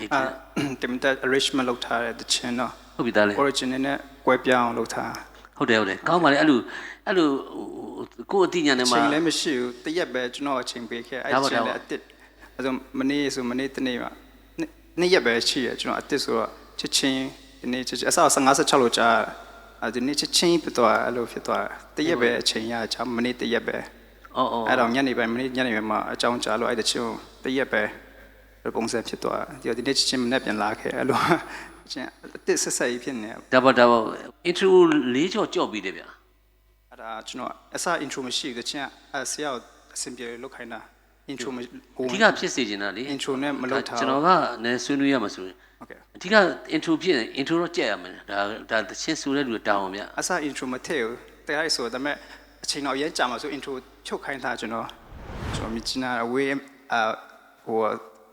အဲ့အာတင်တဲ့ arrangement လုပ်ထားတဲ့တခြင်းတော့ဟုတ်ပြီသားလေ origin နဲ့ကွဲပြားအောင်လုပ်ထားဟုတ်တယ်ဟုတ်တယ်ကောင်းပါလေအဲ့လိုအဲ့လိုဟိုကိုယ်အတိညာနဲ့အမှာချိန်လည်းမရှိဘူးတရက်ပဲကျွန်တော်အချိန်ပေးခဲ့အဲ့ဒါပါချိန်ဒါပါလည်းအစ်စ်အဲ့ဆိုမနေ့ဆိုမနေ့တနေ့မှာနေ့နေ့ရက်ပဲရှိရကျွန်တော်အစ်စ်ဆိုတော့ချက်ချင်းဒီနေ့ချက်ချင်းအစ15 16လို့ကြားရအဲ့ဒီနေ့ချက်ချင်းဖြစ်သွားအဲ့လိုဖြစ်သွားတရက်ပဲအချိန်ရချာမနေ့တရက်ပဲအော်အော်အဲ့တော့ညနေပိုင်းမနေ့ညနေပိုင်းမှာအကြောင်းကြားလို့အဲ့တချင်းကိုတရက်ပဲအဲ့ ပုံစံဖြစ်သွားဒီတော့ဒီနေ့ချက်ချင်းမနေ့ပြန်လာခဲ့အဲ့လိုချင်းအစ်စ်ဆက်ဆက်ကြီးဖြစ်နေဒါပါဒါပါ intro လေးကြော့ကြော့ပြီးတယ်ဗျာအဲ့ဒါကျွန်တော်အစ intro မရှိဘူးတချင်းအဲ့ဆရာကိုအဆင်ပြေလုပ်ခိုင်းတာ intro မကိုအဓိကဖြစ်စေချင်တာလေ intro နဲ့မလုပ်ထားကျွန်တော်ကလည်းဆွေးနွေးရမှာဆိုရင်ဟုတ်ကဲ့အဓိက intro ဖြစ်ရင် intro တော့ကြက်ရမယ်ဒါဒါသချင်းဆိုတဲ့လူတောင်းအောင်ဗျာအစ intro မထည့်ဘူးတရားရဆိုဒါပေမဲ့အချိန်တော့အရင်ကြာမှာဆို intro ချုပ်ခိုင်းတာကျွန်တော်ကျွန်တော်မြချင်တာအဝေးအာဟို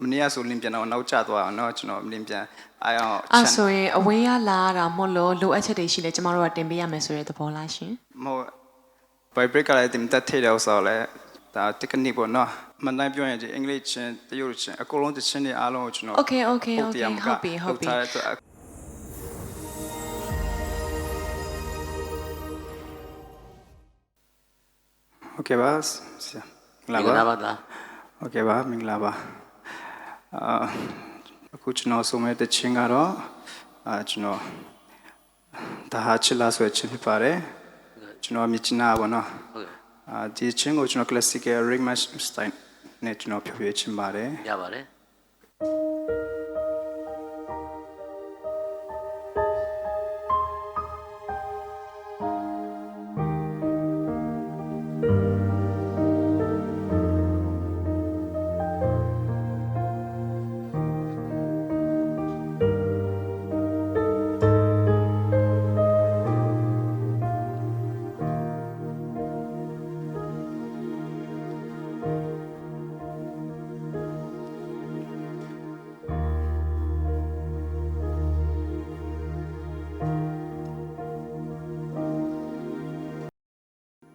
မနေ့ကဆိုလင်းပြန်တော့နောက်ကျသွားအောင်เนาะကျွန်တော်လင်းပြန်အားအောင် အဲ့ဆိုရင်အဝေးရလာတာမဟုတ်လို့လိုအပ်ချက်တွေရှိလဲကျမတို့ကတင်ပေးရမယ်ဆိုတဲ့သဘောလားရှင် မဟုတ် vibrate ကလည်းတင်တက်ထည့်တယ်ဆိုတော့လေဒါ technique ပေါ့เนาะမနိုင်ပြောရင်ဒီအင်္ဂလိပ်ချင်းတရုတ်ချင်းအကုန်လုံးတချင်းတွေအားလုံးကိုကျွန်တော် Okay okay ပုတ်တရား okay မှာ ဟုတ်ပြီဟုတ်ပြီ လုပ်ထားတဲ့အတွက်โอเคပါဆရာမင်္ဂ မင်္ဂ လာ လာ ပါ ပါသား โอเคပါမင်္ဂလာပါ အာအခုကျွန်တော်ဆိုမဲ့တခြင်းကတော့အာကျွန်တော်ဒါဟာချစ်လာဆိုတဲ့ခြင်းဖြစ်ပါတယ်ကျွန်တော်မြင်ချင်တာပါနော်ဟုတ်ကဲ့အာဒီချင်းကိုကျွန်တော် classical ring match style နဲ့ကျွန်တော်ဖြည်းဖြည်းချင်းပါတယ်ရပါတယ်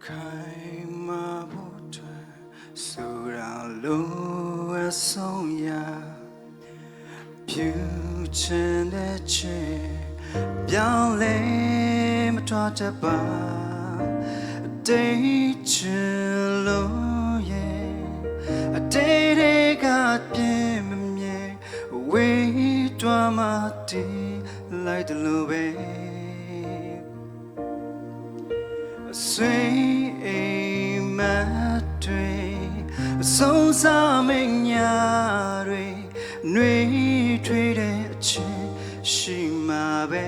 ခိုင်မာဖို့အတွက်ဆိုရလို့အဆုံးရဖြူချင်တဲ့ချေပြောင်းလဲမတော်တတ်ပါတိတ်ချင်လို့ရဲ့အတေးတွေကပြင်းမမြဲဝေးတွားမှတည်လိုက်တယ်လို့ပဲဆွေ အဆုံးစားမညာတွေနှွေးထွေးတဲ့အချင်းရှိမှာပဲ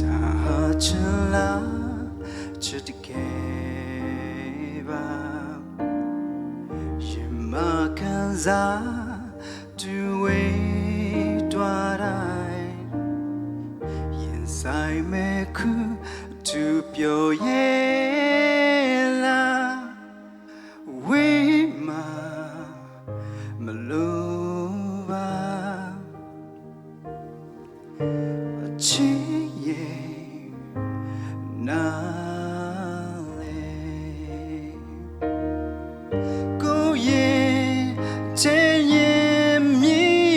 ဒါဟာချင်လားချစ်တကယ်ပါရင်မကန်စားတူဝေးတွား လို့ပါအချစ်ရဲ့နာလေကိုရဲ့ချင်ရင်မြည်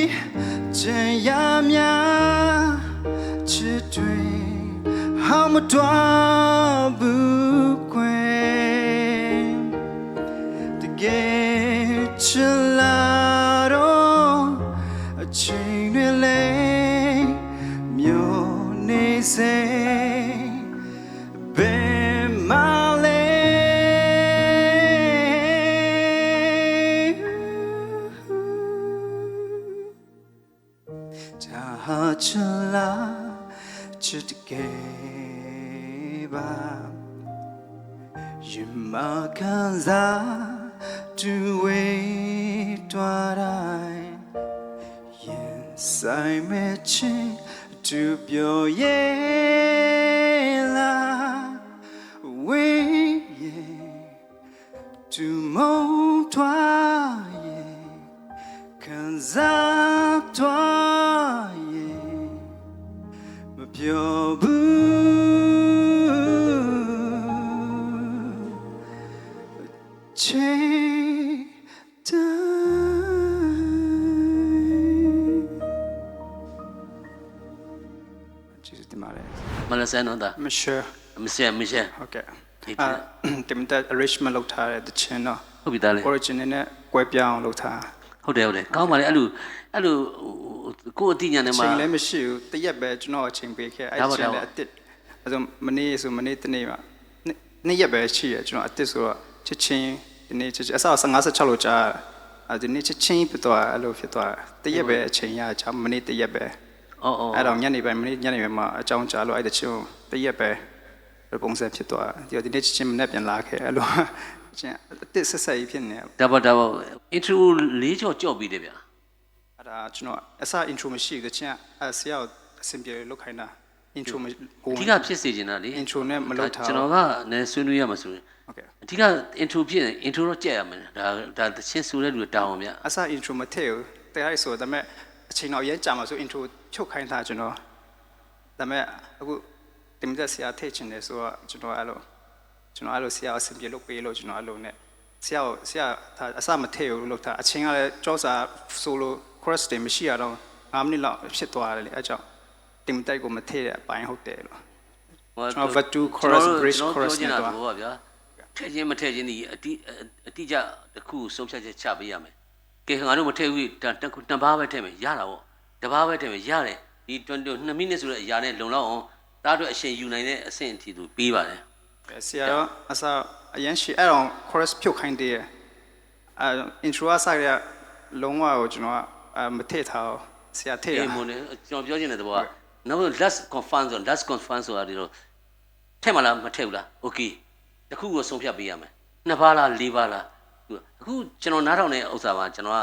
ချင်ရများချစ်တွေဟာမတွားဘူး မျိုးနေစေဘယ်မှာလဲဒါဟာချစ်လားချစ်တက ယ်ပါရင်မကန်စားတူဝေးတွား မလဆန်နော်ဒါမရှယ်မရှယ်မရှယ်ဟုတ်ကဲ့ဒီအာတင်တဲ့ arrangement လုပ်ထားတဲ့တချင်တော့ဟုတ်ပြီသားလေ original နဲ့ကွဲပြောင်းလုပ်ထားဟုတ်တယ်ဟုတ်တယ်ကောင်းပါလေအဲ့လိုအဲ့လိုကိုယ့်အတိညာနဲ့အမှာချိန်လည်းမရှိဘူးတရက်ပဲကျွန်တော်အချိန်ပေးခဲ့အဲ့ဒါပါချိန်ဒါပါလည်းအတစ်အဲဆိုမနေ့ဆိုမနေ့တနေ့မှာနှစ်နှစ်ရက်ပဲရှိရကျွန်တော်အတစ်ဆိုတော့ချစ်ချင်းဒီနေ့ချစ်ချင်းအစား55 16လို့ကြားရတယ်အဲဒီနေ့ချစ်ချင်းဖြစ်သွားအဲ့လိုဖြစ်သွားတရက်ပဲအချိန်ရချာမနေ့တရက်ပဲ အော်အော်အဲ့တော့ညနေပိုင်းမနေ့ညနေပိုင်းမှာအကြောင်းကြားလို့အဲ့တချင်းတရက်ပဲပုံစံဖြစ်သွားဒီဒီနေ့ချစ်ချင်းမနေ့ပြန်လာခဲ့အဲ့လိုချင်းအတစ်ဆက်ဆက်ကြီးဖြစ်နေဒါပါဒါပါ intro လေးချော့ကြော့ပြီးတယ်ဗျာအဲ့ဒါကျွန်တော်အစ intro မရှိဘူးတချင်းအဆရာအဆင်ပြေလုပ်ခိုင်းတာ intro မကိုအဓိကဖြစ်စေချင်တာလေ intro နဲ့မလုပ်ထားကျွန်တော်ကလည်းဆွေးနွေးရမှာဆိုရင်ဟုတ်ကဲ့အဓိက intro ဖြစ်ရင် intro တော့ကြက်ရမယ်ဒါဒါသချင်းဆိုတဲ့လူတောင်းအောင်ဗျအစ intro မထည့်ဘူးတရားရဆိုဒါပေမဲ့ အချိန်တော့အရင်ကြာမှာဆို intro ချုပ်ခိုင်းတာကျွန်တော်ဒါပေမဲ့အခုတင်တဲ့ဆရာထည့်ချင်တယ်ဆိုတော့ကျွန်တော်အဲ့လိုကျွန်တော်အဲ့လိုဆရာအဆင်ပြေလုပ်ပေးလို့ကျွန်တော်အဲ့လိုနဲ့ဆရာကိုဆရာဒါအစမထည့်ဘူးလို့ထားအချိန်ကလည်းကြောစာ solo chorus တွေမရှိရတော့9မိနစ်လောက်ဖြစ်သွားတယ်လေအဲ့ကြောင့်တင်တိုက်ကိုမထည့်တဲ့အပိုင်းဟုတ်တယ်လို့ကျွန်တော် Vatu chorus, bridge chorus နဲ့နဲ့တော့သွားဗျာထည့်ခြင်းမထည့်ခြင်းဒီအတိအတိကျတစ်ခုဆုံးဖြတ်ချက်ချပေးရမယ် ကဲငါတို့မထည့်ဘူးတန်တန်ပါးပဲထည့်မယ်ရတာပေါ့တပါးပဲထည့်မယ်ရတယ်ဒီ22မိနစ်ဆိုတဲ့အရာနဲ့လုံလောက်အောင်တားအတွက်အရှင်ယူနိုင်တဲ့အဆင့်အထိသူပေးပါတယ်ဆရာတော့အစအရင်ရှိအဲ့တော့ chorus ဖြုတ်ခိုင်းတယ်အဲ intro အစရလုံးဝကိုကျွန်တော်ကမထည့်ထားဆရာထည့်ရအေးမွန်နေကျွန်တော်ပြောချင်တဲ့သဘောကနောက် last confirm ဆို last confirm ဆိုတာဒီလိုထည့်မလားမထည့်ဘူးလား okay တခုကိုဆုံးဖြတ်ပေးရမယ်နှစ်ပါးလားလေးပါလား အခုကျွန်တော်နားထောင်တဲ့ဥစ္စာပါကျွန်တော်က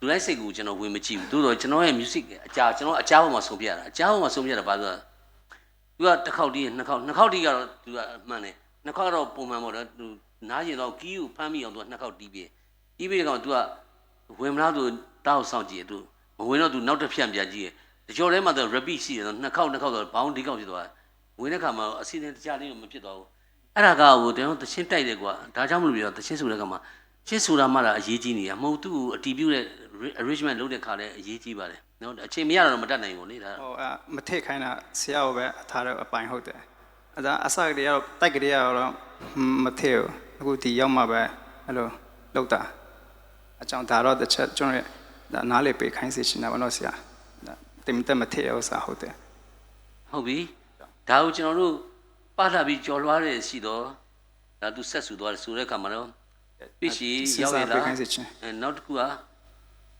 လူတိုင်းစိတ်ကိုကျွန်တော်ဝင်မကြည့်ဘူးသို့တော့ကျွန်တော်ရဲ့ music အကြာကျွန်တော်အကြာဘက်မှာဆုံးဖြတ်တာအကြာဘက်မှာဆုံးဖြတ်တာဘာလို့လဲသူကတစ်ခေါက်တီးနှစ်ခေါက်နှစ်ခေါက်တီးကတော့သူကအမှန်တယ်နှစ်ခေါက်ကတော့ပုံမှန်ပေါ့နော်သူနားကျင်တော့ကီးကိုဖမ်းမိအောင်သူကနှစ်ခေါက်တီးပြီးတီးပြီးတဲ့ကောင်သူကဝင်မလားသူတောက်ဆောင်ကြည့်သူမဝင်တော့သူနောက်တစ်ဖြန့်ပြန်ကြည့်တကြောထဲမှာသူ repeat ရှိတယ်နှစ်ခေါက်နှစ်ခေါက်ဆိုဘောင်းဒီခေါက်ဖြစ်သွားဝင်တဲ့ခါမှာအစီအစဉ်တခြားလေးတော့မဖြစ်တော့ဘူးအဲ့ဒါကဟိုတန်းတချင်းတိုက်တယ်ကွာဒါကြောင့်မလို့ပြောတချင်းဆိုတဲ့ကမှာ ချင်းဆိုတာမှလာအရေးကြီးနေရမဟုတ်သူ့ကိုအတီးပြုတ်တဲ့ arrangement လုပ်တဲ့ခါလဲအရေးကြီးပါတယ်နော်အချိန်မရတော့မတတ်နိုင်ဘူးလေဒါဟိုအမထည့်ခိုင်းတာဆရာကိုပဲအထားတဲ့အပိုင်းဟုတ်တယ်အဲဒါအစကတည်းကတော့တိုက်ကလေးကတော့မထည့်ဘူးအခုဒီရောက်မှပဲအဲ့လိုလောက်တာအကြောင်းဒါတော့တစ်ချက်ကျွန်တော်ဒါနားလေပေးခိုင်းစေချင်တာဘာလို့ဆရာတင်တက်မထည့်ရဥစားဟုတ်တယ်ဟုတ်ပြီဒါကိုကျွန်တော်တို့ပါလာပြီးကြော်လွှားတဲ့ရှိတော့ဒါသူဆက်ဆူသွားတယ်ဆိုတဲ့ခါမှာတော့ ပြည့်ရှိရောက်ရလားအဲနောက်တစ်ခုက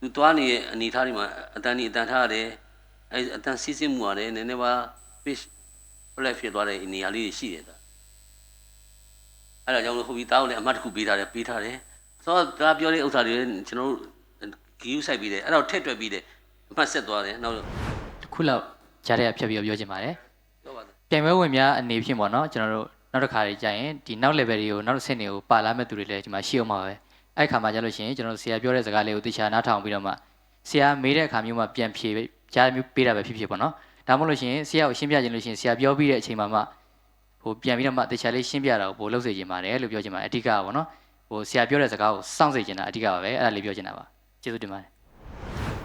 သူသွားနေတဲ့အနေထားတွေမှာအတန်ကြီးအတန်ထားရတယ်အဲအတန်စီးစင်းမှုရတယ်နည်းနည်းပါပြည့်ဖလက်ဖြစ်သွားတဲ့နေရာလေးတွေရှိတယ်ဒါအဲ့ဒါကြောင့်လို့ဟိုပြီးတောင်းလည်းအမှတ်တစ်ခုပေးထားတယ်ပေးထားတယ်ဆိုတော့ဒါပြောတဲ့ဥစ္စာတွေကျွန်တော်တို့ဂီယူဆိုင်ပြီးတယ်အဲ့တော့ထည့်တွက်ပြီးတယ်အမှတ်ဆက်သွားတယ်နောက်တစ်ခုလောက်ကြားရဖြတ်ပြီးတော့ပြောချင်ပါတယ်ပြောပါသေးပြိုင်ပွဲဝင်များအနေဖြင့်ပေါ့နော်ကျွန်တော်တို့ နောက်တစ်ခါတွေကြာရင်ဒီနောက် level တွေကိုနောက်တစ်ဆင့်တွေကိုပါလာမဲ့သူတွေလည်းဒီမှာရှိအောင်ပါပဲအဲ့ခါမှာကြာလို့ရှိရင်ကျွန်တော်တို့ဆရာပြောတဲ့စကားလေးကိုသိချာနားထောင်ပြီးတော့မှဆရာမေးတဲ့အခါမျိုးမှာပြန်ဖြေကြားမျိုးပေးတာပဲဖြစ်ဖြစ်ပေါ့နော်ဒါမှမဟုတ်လို့ရှိရင်ဆရာကိုရှင်းပြခြင်းလို့ရှိရင်ဆရာပြောပြီးတဲ့အချိန်မှာမှဟိုပြန်ပြီးတော့မှသိချာလေးရှင်းပြတာကိုပို့လုပ်စေချင်ပါတယ်လို့ပြောချင်ပါတယ်အဓိကကပေါ့နော်ဟိုဆရာပြောတဲ့စကားကိုစောင့်စေချင်တာအဓိကပါပဲအဲ့ဒါလေးပြောချင်တာပါကျေးဇူးတင်ပါတယ်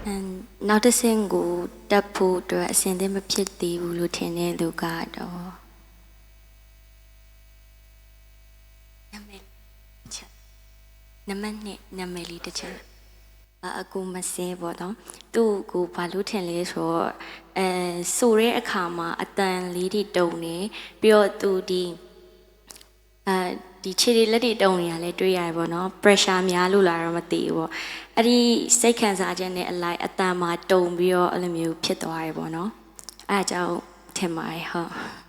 အမ်နောက်တစ်ဆင့်ကိုတက်ဖို့အတွက်အစင်သင့်မဖြစ်သေးဘူးလို့ထင်တဲ့လူကတော့နမည်ချက် နမည်နဲ့နမည်လေးတစ်ချက်အအကူမစဲပေါ့နော်သူ့ကိုဘာလို့ထင်လဲဆိုတော့အဲဆိုတဲ့အခါမှာအတန်လေးတွေတုံနေပြီးတော့သူဒီအဲဒီခြေတွေလက်တွေတုံနေတာလည်းတွေ့ရတယ်ပေါ့နော် pressure များလို့လာတော့မသိဘူးပေါ့အဲ့ဒီစိတ်ခံစားချက်နဲ့အလိုက်အတန်မှာတုံပြီးတော့အဲ့လိုမျိုးဖြစ်သွားတယ်ပေါ့နော်အဲ့ဒါကြောင့်ထင်ပါတယ်ဟုတ်